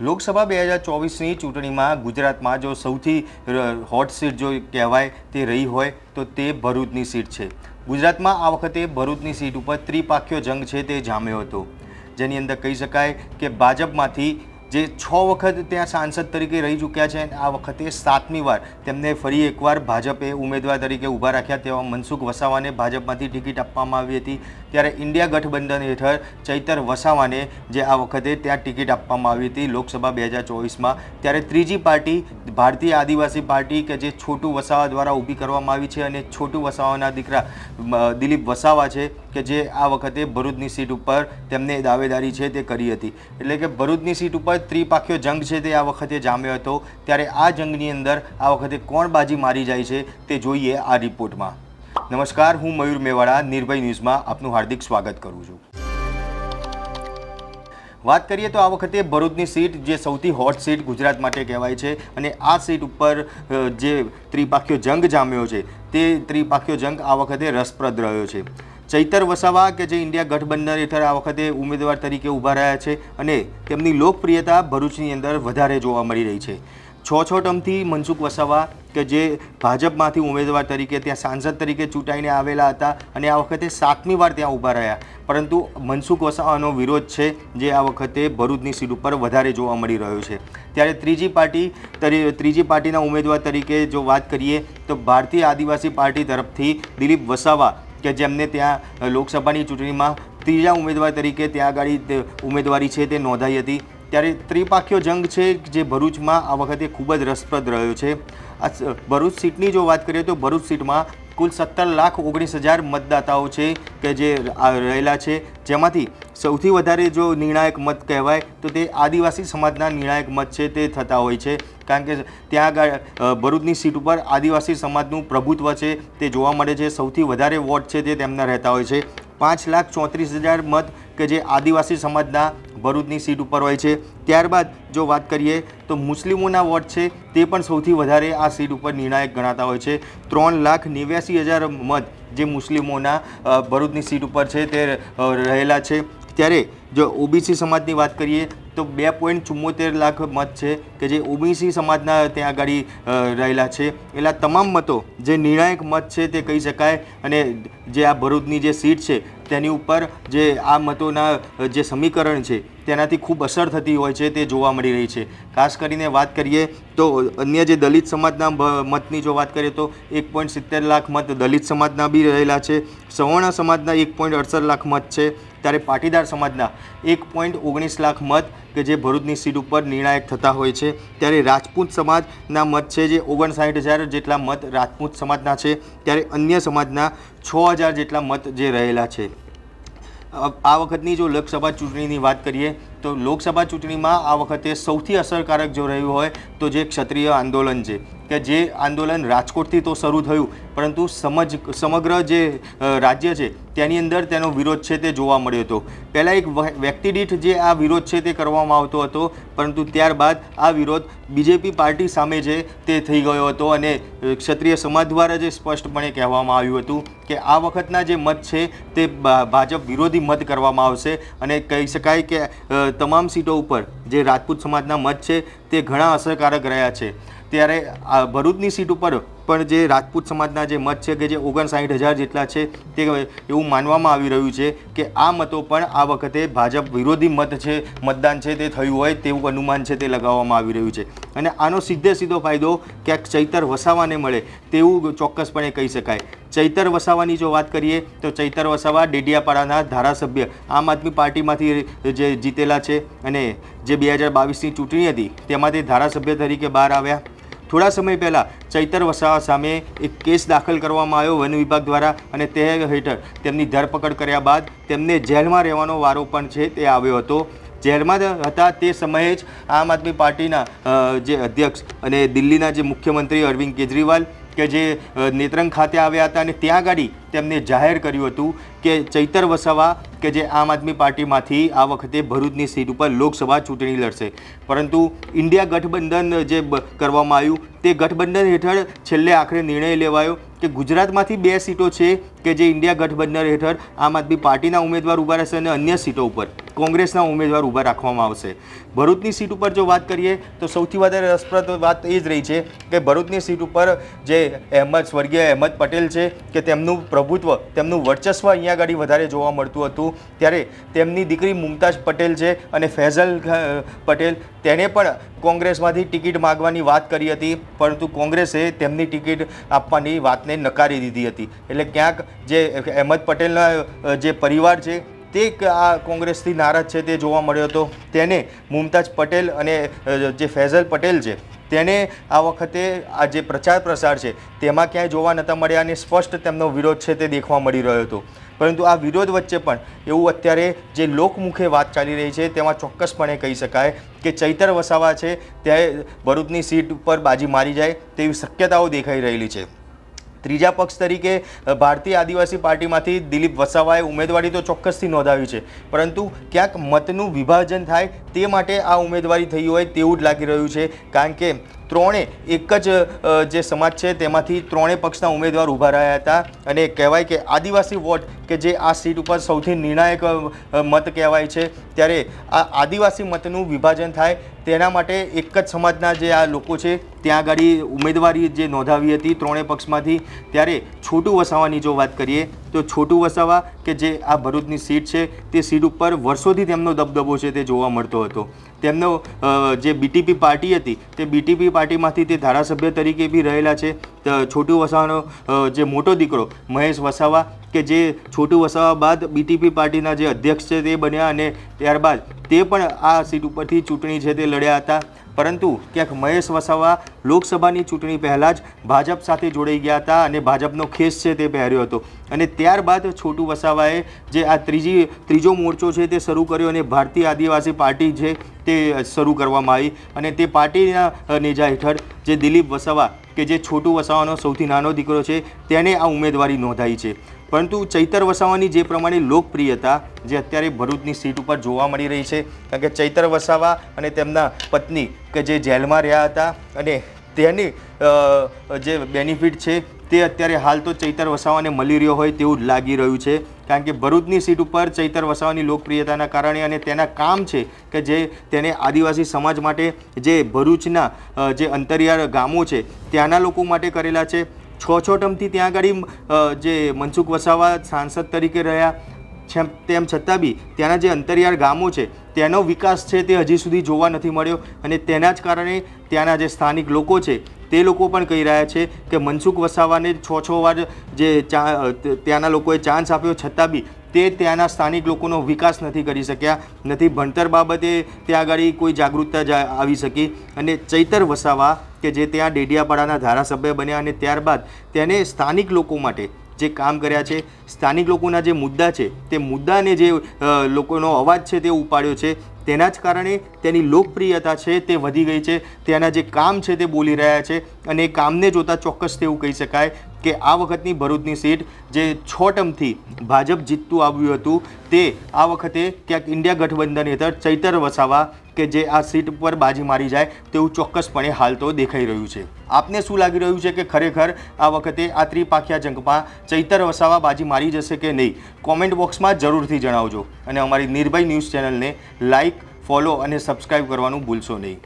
લોકસભા બે હજાર ચોવીસની ચૂંટણીમાં ગુજરાતમાં જો સૌથી હોટ સીટ જો કહેવાય તે રહી હોય, તો તે ભરૂચની સીટ છે. ગુજરાતમાં આ વખતે ભરૂચની સીટ ઉપર ત્રિપાખ્યો જંગ છે તે જામ્યો હતો. જેની અંદર કહી શકાય કે ભાજપમાંથી જે છ વખત ત્યાં સાંસદ તરીકે રહી ચૂક્યા છે, આ વખતે સાતમી વાર તેમને ફરી એકવાર ભાજપે ઉમેદવાર તરીકે ઊભા રાખ્યા તેવા મનસુખ વસાવાને ભાજપમાંથી ટિકિટ આપવામાં આવી હતી. ત્યારે ઇન્ડિયા ગઠબંધન હેઠળ ચૈતર વસાવાને જે આ વખતે ત્યાં ટિકિટ આપવામાં આવી હતી લોકસભા બે હજાર ચોવીસમાં. ત્યારે ત્રીજી પાર્ટી, ભારતીય આદિવાસી પાર્ટી કે જે છોટુ વસાવા દ્વારા ઊભી કરવામાં આવી છે અને છોટુ વસાવાના દીકરા દિલીપ વસાવા છે કે જે આ વખતે ભરૂચની સીટ ઉપર તેમને દાવેદારી છે તે કરી હતી. એટલે કે ભરૂચની સીટ ઉપર ત્રિપાખ્યો જંગ છે તે આ વખતે જામ્યો હતો. ત્યારે આ જંગની અંદર આ વખતે કોણ બાજી મારી જાય છે તે જોઈએ આ રિપોર્ટમાં. નમસ્કાર, હું મયુર મેવાડા, નિર્ભય ન્યૂઝમાં આપનું હાર્દિક સ્વાગત કરું છું. વાત કરીએ તો આ વખતે ભરૂચની સીટ જે સૌથી હોટ સીટ ગુજરાત માટે કહેવાય છે અને આ સીટ ઉપર જે ત્રિપાખ્યો જંગ જામ્યો છે તે ત્રિપાખ્યો જંગ આ વખતે રસપ્રદ રહ્યો છે. ચૈતર વસાવા કે જે ઇન્ડિયા ગઠબંધન હેઠળ આ વખતે ઉમેદવાર તરીકે ઊભા રહ્યા છે અને તેમની લોકપ્રિયતા ભરૂચની અંદર વધારે જોવા મળી રહી છે. છ છ ટર્મથી મનસુખ વસાવા કે જે ભાજપમાંથી ઉમેદવાર તરીકે ત્યાં સાંસદ તરીકે ચૂંટાઈને આવેલા હતા અને આ વખતે સાતમી વાર ત્યાં ઊભા રહ્યા. પરંતુ મનસુખ વસાવાનો વિરોધ છે જે આ વખતે ભરૂચની સીટ ઉપર વધારે જોવા મળી રહ્યો છે. ત્યારે ત્રીજી પાર્ટી તરી, ત્રીજી પાર્ટીના ઉમેદવાર તરીકે જો વાત કરીએ તો ભારતીય આદિવાસી પાર્ટી તરફથી દિલીપ વસાવા કે જેમને ત્યાં લોકસભાની ચૂંટણીમાં ત્રીજા ઉમેદવાર તરીકે ત્યાં આગળ ઉમેદવારી છે તે નોંધાઈ હતી. ત્યારે ત્રિપાખ્યો જંગ છે જે ભરૂચમાં આ વખતે ખૂબ જ રસપ્રદ રહ્યો છે. આ ભરૂચ સીટની જો વાત કરીએ તો ભરૂચ સીટમાં કુલ સત્તર લાખ ઓગણીસ હજાર મતદાતાઓ છે કે જે રહેલા છે. જેમાંથી સૌથી વધારે જો નિર્ણાયક મત કહેવાય, તો તે આદિવાસી સમાજના નિર્ણાયક મત છે, તે થતા હોય છે. કારણ કે ત્યાં આગળ ભરૂચની સીટ ઉપર આદિવાસી સમાજનું પ્રભુત્વ છે, તે જોવા મળે છે. સૌથી વધારે વોટ છે, તે તેમના રહેતા હોય છે. પાંચ લાખ ચોત્રીસ હજાર મત કે જે આદિવાસી સમાજના ભરૂચની સીટ ઉપર હોય છે. ત્યારબાદ જો વાત કરીએ, તો મુસ્લિમોના વોટ છે, તે પણ સૌથી વધારે આ સીટ ઉપર નિર્ણાયક ગણાતા હોય છે. ત્રણ લાખ નેવ્યાસી હજાર મત જે મુસ્લિમોના ભરૂચની સીટ ઉપર છે, તે રહેલા છે. ત્યારે જો ઓબીસી સમાજની વાત કરીએ તો બે પોઈન્ટ ચુમ્મોતેર લાખ મત છે કે જે ઓબીસી સમાજના ત્યાં આગળ રહેલા છે. એટલા તમામ મતો જે નિર્ણાયક મત છે તે કહી શકાય અને જે આ ભરૂચની જે સીટ છે તેની ઉપર જે આ મતોના જે સમીકરણ છે તેનાથી ખૂબ અસર થતી હોય છે તે જોવા મળી રહી છે. ખાસ કરીને વાત કરીએ તો અન્ય જે દલિત સમાજના મતની જો વાત કરીએ તો એક પોઈન્ટ સિત્તેર લાખ મત દલિત સમાજના બી રહેલા છે. સવર્ણ સમાજના એક પોઈન્ટ અડસઠ લાખ મત છે. ત્યારે પાટીદાર સમાજના એક પોઈન્ટ ઓગણીસ લાખ મત કે જે ભરૂચની સીટ ઉપર નિર્ણાયક થતા હોય છે. ત્યારે રાજપૂત સમાજના મત છે જે ઓગણસાઠ હજાર જેટલા મત રાજપૂત સમાજના છે. ત્યારે અન્ય સમાજના છ હજાર જેટલા મત જે રહેલા છે. આ વખતની જો લોકસભા ચૂંટણીની વાત કરીએ, તો લોકસભા ચૂંટણીમાં આ વખતે સૌથી અસરકારક જો રહ્યું હોય, તો જે ક્ષત્રિય આંદોલન છે. કે જે આંદોલન રાજકોટથી તો શરૂ થયું, પરંતુ સમજ, સમગ્ર જે રાજ્ય છે, તેની અંદર તેનો વિરોધ છે તે જોવા મળ્યો હતો. પહેલાં એક વ્યક્તિ દીઠ જે આ વિરોધ છે તે કરવામાં આવતો હતો, પરંતુ ત્યારબાદ આ વિરોધ બીજેપી પાર્ટી સામે છે તે થઈ ગયો હતો અને ક્ષત્રિય સમાજ દ્વારા જે સ્પષ્ટપણે કહેવામાં આવ્યું હતું કે આ વખતના જે મત છે તે ભાજપ વિરોધી મત કરવામાં આવશે અને કહી શકાય કે તમામ સીટો ઉપર જે રાજપૂત સમાજના મત છે તે ઘણા અસરકારક રહ્યા છે. ત્યારે ભરૂચની સીટ ઉપર પણ જે રાજપૂત સમાજના જે મત છે કે જે ઓગણસાઠ હજાર જેટલા છે તે એવું માનવામાં આવી રહ્યું છે કે આ મતો પણ આ વખતે ભાજપ વિરોધી મત છે, મતદાન છે તે થયું હોય તેવું અનુમાન છે તે લગાવવામાં આવી રહ્યું છે. અને આનો સીધે સીધો ફાયદો ક્યાંક ચૈતર વસાવાને મળે તેવું ચોક્કસપણે કહી શકાય. ચૈતર વસાવાની જો વાત કરીએ તો ચૈતર વસાવા ડેડિયાપાડાના ધારાસભ્ય, આમ આદમી પાર્ટીમાંથી જે જીતેલા છે અને જે બે હજાર બાવીસની ચૂંટણી હતી તેમાં તે ધારાસભ્ય તરીકે બહાર આવ્યા. થોડા સમય પહેલાં ચૈતર વસાવા સામે એક કેસ દાખલ કરવામાં આવ્યો વન વિભાગ દ્વારા અને તે હેઠળ તેમની ધરપકડ કર્યા બાદ તેમને જેલમાં રહેવાનો વારો પણ છે તે આવ્યો હતો. જેલમાં હતા તે સમયે જ આમ આદમી પાર્ટીના જે અધ્યક્ષ અને દિલ્હીના જે મુખ્યમંત્રી અરવિંદ કેજરીવાલ કે જે નેત્રંગ ખાતે આવ્યા હતા અને ત્યાં ગાડી તેમને જાહેર કર્યું હતું કે ચૈતર વસાવા કે જે આમ આદમી પાર્ટીમાંથી આ વખતે ભરૂચની સીટ ઉપર લોકસભા ચૂંટણી લડશે. પરંતુ ઇન્ડિયા ગઠબંધન જે કરવામાં આવ્યું તે ગઠબંધન હેઠળ છેલ્લે આખરે નિર્ણય લેવાયો કે ગુજરાતમાંથી બે સીટો છે કે જે ઇન્ડિયા ગઠબંધન હેઠળ આમ આદમી પાર્ટીના ઉમેદવાર ઊભા રહેશે અને અન્ય સીટો ઉપર. કોંગ્રેસના ઉમેદવાર ઊભા રાખવામાં આવશે. ભરૂચની સીટ ઉપર જો વાત કરીએ, તો સૌથી વધારે રસપ્રદ વાત એ જ રહી છે કે ભરૂચની સીટ ઉપર જે અહેમદ, સ્વર્ગીય અહેમદ પટેલ છે કે તેમનું પ્રભુત્વ, તેમનું વર્ચસ્વ અહીંયા આગળ વધારે જોવા મળતું હતું, ત્યારે તેમની દીકરી મુમતાઝ પટેલ છે અને ફૈઝલ પટેલ, તેને પણ કોંગ્રેસમાંથી ટિકિટ માગવાની વાત કરી હતી, પરંતુ કોંગ્રેસે તેમની ટિકિટ આપવાની વાતને નકારી દીધી હતી. એટલે ક્યાંક જે અહેમદ પટેલના જે પરિવાર છે તે આ કોંગ્રેસથી નારાજ છે તે જોવા મળ્યો હતો. તેને મુમતાજ પટેલ અને જે ફૈઝલ પટેલ છે, તેને આ વખતે આ જે પ્રચાર પ્રસાર છે, તેમાં ક્યાંય જોવા નહોતા મળ્યા અને સ્પષ્ટ તેમનો વિરોધ છે તે દેખવા મળી રહ્યો હતો. પરંતુ આ વિરોધ વચ્ચે પણ એવું અત્યારે જે લોકમુખે વાત ચાલી રહી છે, તેમાં ચોક્કસપણે કહી શકાય કે ચૈતર વસાવા છે, તે ભરૂચની સીટ ઉપર બાજી મારી જાય તેવી શક્યતાઓ દેખાઈ રહેલી છે. ત્રીજા પક્ષ તરીકે ભારતીય આદિવાસી પાર્ટીમાંથી દિલીપ વસાવાએ ઉમેદવારી તો ચોક્કસથી નોંધાવી છે. પરંતુ ક્યાંક મતનું વિભાજન થાય તે માટે આ ઉમેદવારી થઈ હોય તેવું જ લાગી રહ્યું છે. કારણ કે ત્રણે એક જ જે સમાજ છે તેમાંથી ત્રણે પક્ષના ઉમેદવાર ઊભા રહ્યા હતા અને કહેવાય કે આદિવાસી વોટ કે જે આ સીટ ઉપર સૌથી નિર્ણાયક મત કહેવાય છે, ત્યારે આ આદિવાસી મતનું વિભાજન થાય તેના માટે એક જ સમાજના જે આ લોકો છે, ત્યાં આગળ ઉમેદવારી જે નોંધાવી હતી ત્રણેય પક્ષમાંથી, ત્યારે છોટું વસાવાની જો વાત કરીએ તો છોટું વસાવા કે જે આ ભરૂચની સીટ છે, તે સીટ ઉપર વર્ષોથી તેમનો દબદબો છે તે જોવા મળતો હતો. તેમનો જે બીટીપી પાર્ટી હતી, તે બીટીપી પાર્ટીમાંથી તે ધારાસભ્ય તરીકે બી રહેલા છે. છોટું વસાવાનો જે મોટો દીકરો, મહેશ વસાવા, કે જે છોટુ વસાવા બાદ બીટીપી પાર્ટીના જે અધ્યક્ષ છે તે બન્યા અને ત્યારબાદ તે પણ આ સીટ ઉપરથી ચૂંટણી છે તે લડ્યા હતા. પરંતુ ક્યાંક મહેશ વસાવા લોકસભાની ચૂંટણી પહેલાં જ ભાજપ સાથે જોડાઈ ગયા હતા અને ભાજપનો ખેસ છે તે પહેર્યો હતો. અને ત્યારબાદ છોટુ વસાવાએ જે આ ત્રીજી, ત્રીજો મોરચો છે તે શરૂ કર્યો અને ભારતીય આદિવાસી પાર્ટી છે તે શરૂ કરવામાં આવી. અને તે પાર્ટીના નેજા હેઠળ જે દિલીપ વસાવા કે જે છોટુ વસાવાનો સૌથી નાનો દીકરો છે, તેને આ ઉમેદવારી નોંધાઈ છે. પરંતુ ચૈતર વસાવાની જે પ્રમાણે લોકપ્રિયતા જે અત્યારે ભરૂચની સીટ ઉપર જોવા મળી રહી છે, કારણ કે ચૈતર વસાવા અને તેમના પત્ની કે જે જેલમાં રહ્યા હતા અને તેની જે બેનિફિટ છે તે અત્યારે હાલ તો ચૈતર વસાવાને મળી રહ્યો હોય તેવું જ લાગી રહ્યું છે. કારણ કે ભરૂચની સીટ ઉપર ચૈતર વસાવાની લોકપ્રિયતાના કારણે અને તેના કામ છે કે જે તેને આદિવાસી સમાજ માટે જે ભરૂચના જે અંતરિયાળ ગામો છે, ત્યાંના લોકો માટે કરેલા છે. છ છ ટર્મથી ત્યાં આગળ જે મનસુખ વસાવા સાંસદ તરીકે રહ્યા છે તેમ છતાં બી ત્યાંના જે અંતરિયાળ ગામો છે તેનો વિકાસ છે તે હજી સુધી જોવા નથી મળ્યો અને તેના જ કારણે ત્યાંના જે સ્થાનિક લોકો છે તે લોકો પણ કહી રહ્યા છે કે મનસુખ વસાવાને છ છ વાર જે ત્યાંના લોકોએ ચાન્સ આપ્યો, છતાં બી તે ત્યાંના સ્થાનિક લોકોનો વિકાસ નથી કરી શક્યા. નથી, ભણતર બાબતે ત્યાં આગળ કોઈ જાગૃતતા આવી શકી. અને ચૈતર વસાવા, કે જે ત્યાં ડેડિયાપાડાના ધારાસભ્ય બન્યા અને ત્યારબાદ તેને સ્થાનિક લોકો માટે જે કામ કર્યા છે, સ્થાનિક લોકોના જે મુદ્દા છે, તે મુદ્દાને જે લોકોનો અવાજ છે તે ઉપાડ્યો છે, તેના જ કારણે તેની લોકપ્રિયતા છે તે વધી ગઈ છે, તેના જે કામ છે તે બોલી રહ્યા છે અને એ કામને જોતાં ચોક્કસ તેવું કહી શકાય કે આ વખતની ભરૂચની સીટ જે છ ટર્મથી ભાજપ જીતતું આવ્યું હતું, તે આ વખતે ક્યાંક ઇન્ડિયા ગઠબંધન હેઠળ ચૈતર વસાવા કે જે આ સીટ પર બાજી મારી જાય તેવું ચોક્કસપણે હાલ તો દેખાઈ રહ્યું છે. આપને શું લાગી રહ્યું છે કે ખરેખર આ વખતે આ ત્રિપાખિયા જંગમાં ચૈતર વસાવા બાજી મારી જશે કે નહીં? કોમેન્ટ બોક્સમાં જરૂરથી જણાવજો અને અમારી નિર્ભય ન્યૂઝ ચેનલને લાઇક ફોલો અને સબસ્ક્રાઈબ કરવાનું ભૂલશો નહીં.